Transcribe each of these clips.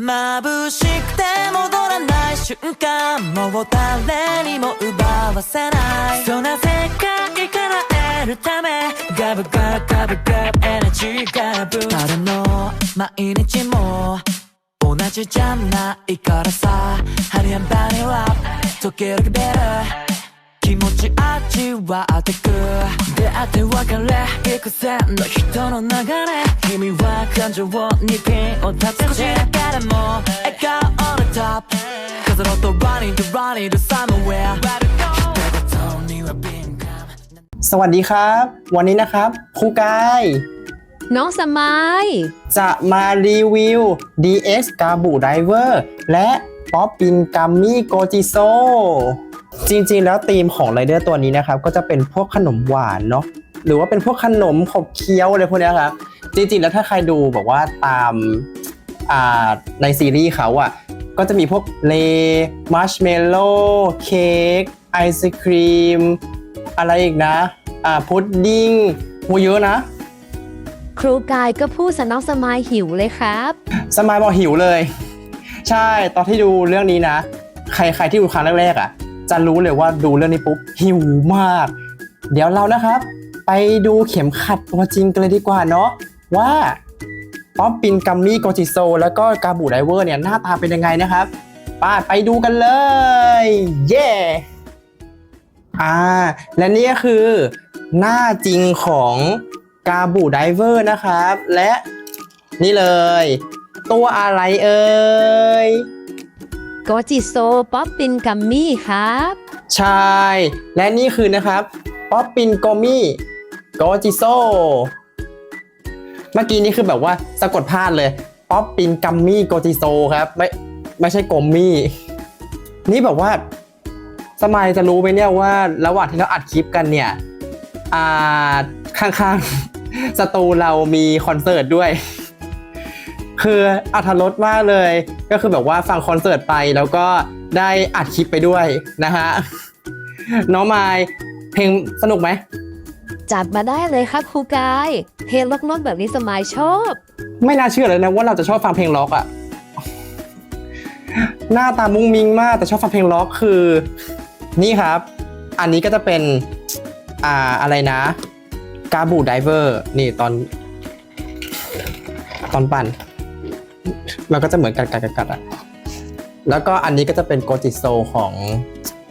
眩しくて戻らない瞬間もう誰にも奪わせない。そんな世界から得るためガブガブガブガブエナジーガブ誰の毎日も同じじゃないからさ。春やんばには時々出る気持ち味わってく出会って別れ幾千の人の流れ。君は 던져워 네 핑옷 다 찢어질 때는 뭐 애가 on the top running to running to somewhere สวัสดีครับ วันนี้นะครับครูกาย น้องสมัยจะมารีวิว DX กาบูไดเวอร์และป๊อปปินกัมมี่โกจิโซจริงๆ แล้วธีมของไรเดอร์ตัวนี้นะครับ ก็จะเป็นพวกขนมหวานเนาะหรือว่าเป็นพวกขนมขบเคี้ยวอะไรพวกนี้ครับ จริงๆ แล้วถ้าใครดูแบบว่าตามอ่าในซีรีส์เขาอะก็จะมีพวกเลมัชเมลโล่เค้กไอศครีม อะไรอีกนะอ่าพุดดิ้งโหเยอะนะ ครูกายก็พูดสน้องสมายหิวเลยครับ สมายบอกหิวเลย ใช่ตอนที่ดูเรื่องนี้นะ ใครใครที่ดูครั้งแรกๆอะ จะรู้เลยว่าดูเรื่องนี้ปุ๊บหิวมาก เดี๋ยวเรานะครับ ไปดูเข็มขัดตัวจริงกันเลยดีกว่าเนาะ ว่าป๊อปปินกัมมี่โกจิโซ แล้วก็กาบูไดเวอร์เนี่ยหน้าตาเป็นยังไงนะครับป้าไปดูกันเลย เย้อ่า และนี่ก็คือหน้าจริงของกาบูไดเวอร์นะครับ และนี่เลย ตัวอะไรเอ่ยโกจิโซป๊อปปินกัมมี่ครับ ใช่ และนี่คือนะครับป๊อปปินโกมี่โกจิโซ เมื่อกี้นี่คือแบบว่าสะกดพลาดเลยป๊อปปินกัมมี่โกจิโซครับ ไม่ไม่ใช่กมมี่ นี่แบบว่าสมัยจะรู้ไหมเนี่ยว่าระหว่างที่เราอัดคลิปกันเนี่ยอ่าข้างๆสตูเรามีคอนเสิร์ตด้วย คืออัธรสมากเลย ก็คือแบบว่าฟังคอนเสิร์ตไปแล้วก็ได้อัดคลิปไปด้วยนะฮะน้องไมเพลงสนุกไหม จัดมาได้เลยครับครูกายเพลงล็อกๆแบบนี้สมายชอบ ไม่น่าเชื่อเลยนะว่าเราจะชอบฟังเพลงล็อกอะหน้าตามุ้งมิงมากแต่ชอบฟังเพลงล็อกคือ นี่ครับ อันนี้ก็จะเป็น อ่าอะไรนะกาบูไดเวอร์นี่ตอน ตอนปั่นมันก็จะเหมือนกันกัดกัดกัดอะแล้วก็อันนี้ก็จะเป็นโกจิโซของ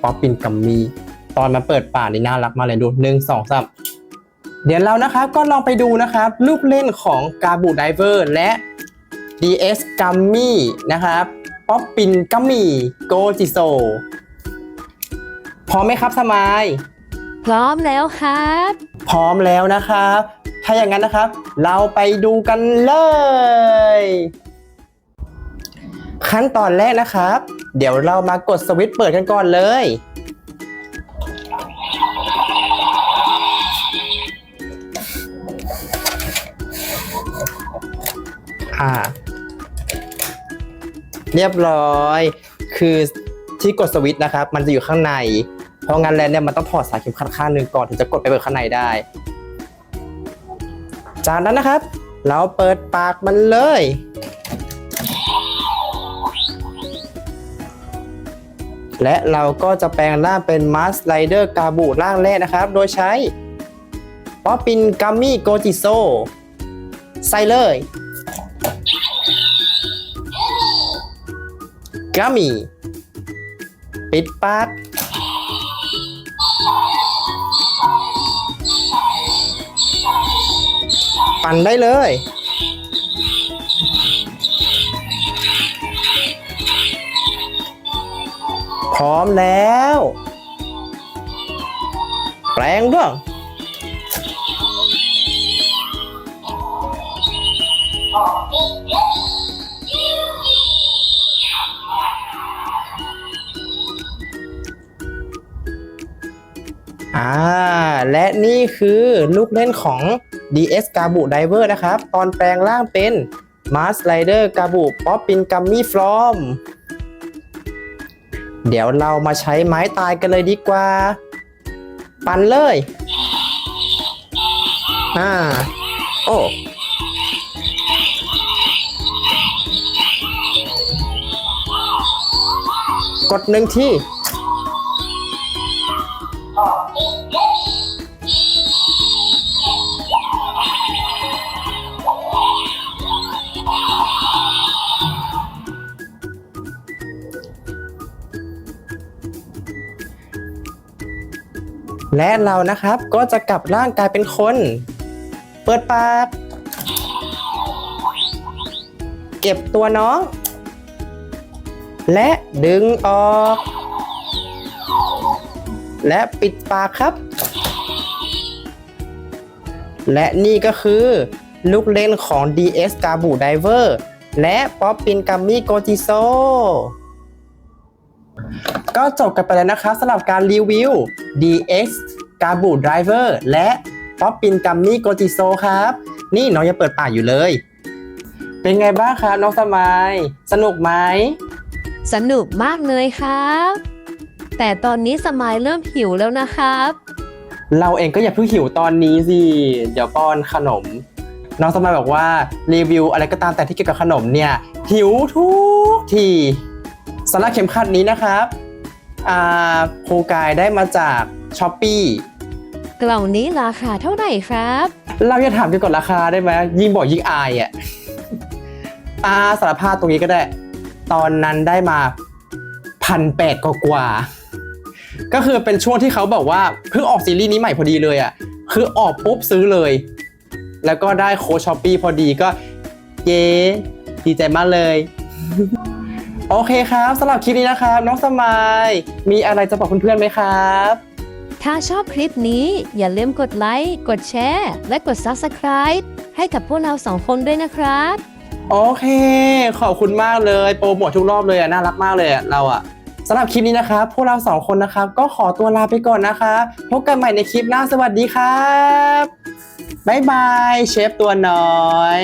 ป๊อปปินกัมมี่ตอนมาเปิดป่านี่น่ารักมากเลยดูหนึ่งสองสาม เดี๋ยวเรานะครับก็ลองไปดูนะครับ ลูกเล่นของกาบูไดเวอร์และ DS กัมมี่นะครับป๊อปปินกัมมี่โกจิโซพร้อมไหมครับสมายพร้อมแล้วครับ พร้อมแล้วนะครับ ถ้าอย่างนั้นนะครับ เราไปดูกันเลย ขั้นตอนแรกนะครับ เดี๋ยวเรามากดสวิตช์เปิดกันก่อนเลย อ่าเรียบร้อย คือที่กดสวิตช์นะครับ มันจะอยู่ข้างใน เพราะงั้นแล้วเนี่ยมันต้องถอดสายเข็มขัดข้างหนึ่งก่อนถึงจะกดไปเปิดข้างในได้ จากนั้นนะครับ เราเปิดปากมันเลย และเราก็จะแปลงร่างเป็นมาสไลเดอร์กาบูร่างแรกนะครับ โดยใช้ป๊อปปินกัมมี่โกจิโซใส่เลย กัมมี่ปิดปากปั่นได้เลย พร้อมแล้ว แปลงด้วย อ่า และนี่คือลูกเล่นของ DS กาบูไดเวอร์นะครับ ตอนแปลงร่างเป็นมาสไลเดอร์กาบูป๊อปปินกัมมี่ฟลอม เดี๋ยวเรามาใช้ไม้ตายกันเลยดีกว่า ปันเลย อ่า โอ้ กดหนึ่งที่ และเรานะครับก็จะกลับร่างกายเป็นคน เปิดปาก เก็บตัวน้อง และดึงออก และปิดปากครับ และนี่ก็คือลูกเล่นของ DS g a b u Diver และป๊อปปินกัมมี่โกจิโซ ก็จบกันไปแล้วนะครับสำหรับการรีวิว DX g a b u Driver และป๊อปปินกัมมี่โกจิโซครับ นี่น้องยังเปิดปากอยู่เลย เป็นไงบ้างครับน้องสมายสนุกไหม สนุกมากเลยครับ แต่ตอนนี้สมายเริ่มหิวแล้วนะครับ เราเองก็อย่าเพิ่งหิวตอนนี้สิ เดี๋ยวป้อนขนม น้องสมายบอกว่ารีวิวอะไรก็ตามแต่ที่เกี่ยวกับขนมเนี่ย หิวทุกทีสำหรับเข็มขัดนี้นะครับอ่าครูกายได้มาจากช้อปปี้กล่องนี้ราคาเท่าไหร่ครับ เราจะถามกันก่อนราคาได้ไหมยิ่งบอกยิ่งอายอะอาสารภาพตรงนี้ก็ได้ ตอนนั้นได้มาพันแปดกว่าก็คือเป็นช่วงที่เขาบอกว่าเพิ่งออกซีรีส์นี้ใหม่พอดีเลยอะคือออกปุ๊บซื้อเลย แล้วก็ได้โค้ดช้อปปี้พอดีก็เย้ดีใจมากเลย โอเคครับสำหรับคลิปนี้นะครับ น้องสมายมีอะไรจะบอกเพื่อนๆไหมครับ ถ้าชอบคลิปนี้อย่าลืมกดไลค์ กดแชร์ และกด Subscribe ให้กับพวกเราสองคนด้วยนะครับ โอเค ขอบคุณมากเลยโปรโมททุกรอบเลยอะน่ารักมากเลยอะเราอะสำหรับคลิปนี้นะครับพวกเราสองคนนะครับก็ขอตัวลาไปก่อนนะคะพบกันใหม่ในคลิปหน้าสวัสดีครับบ๊ายบายเชฟตัวน้อย